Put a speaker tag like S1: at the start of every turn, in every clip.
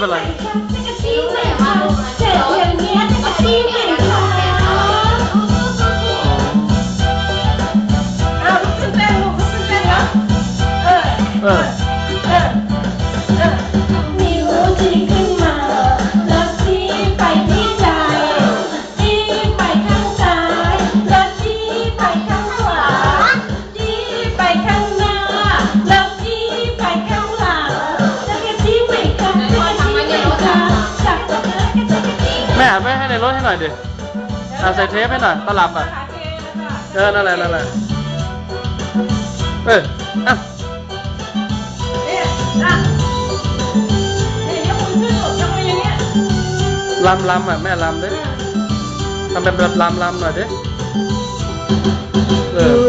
S1: ไม่เป็นไร
S2: เฉยอย่างเงี้ยจะกระชี้ ร
S1: ถให้หน่อยดิใส่เทปให้หน่อยตลับอะเออนั่นแหละนั่นแหละเอออะ
S2: ลำ
S1: ลำอะแม่ลำดิทำเป็นแบบลำลำหน่อยดิเอ
S2: อ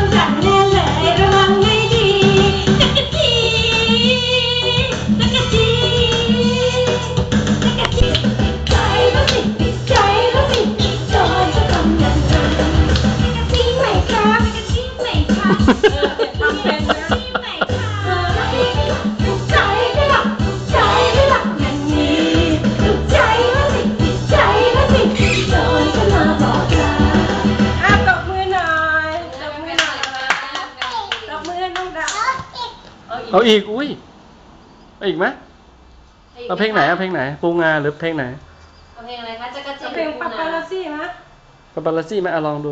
S1: อะ
S2: ตบมื
S1: อ
S2: หน่อยตบมือหน่อยตบมือหน้องดาว
S1: เอาอีก อุ้ยเอาอีกไหมเอาเพลงไหนเอาเพลงไหนปูงาหรือเพลงไหน
S3: เอาเพลงอะไรคะจะกระเจง
S2: เพลงปาปาลาซี่นะ
S1: ปาปาลาซี่ไหมอะลองดู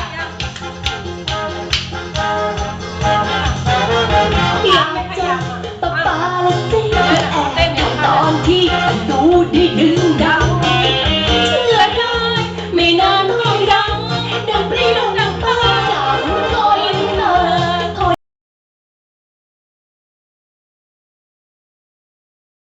S2: ป๊าป๊าละเต้นตอนที่ดูที่หนึ่ง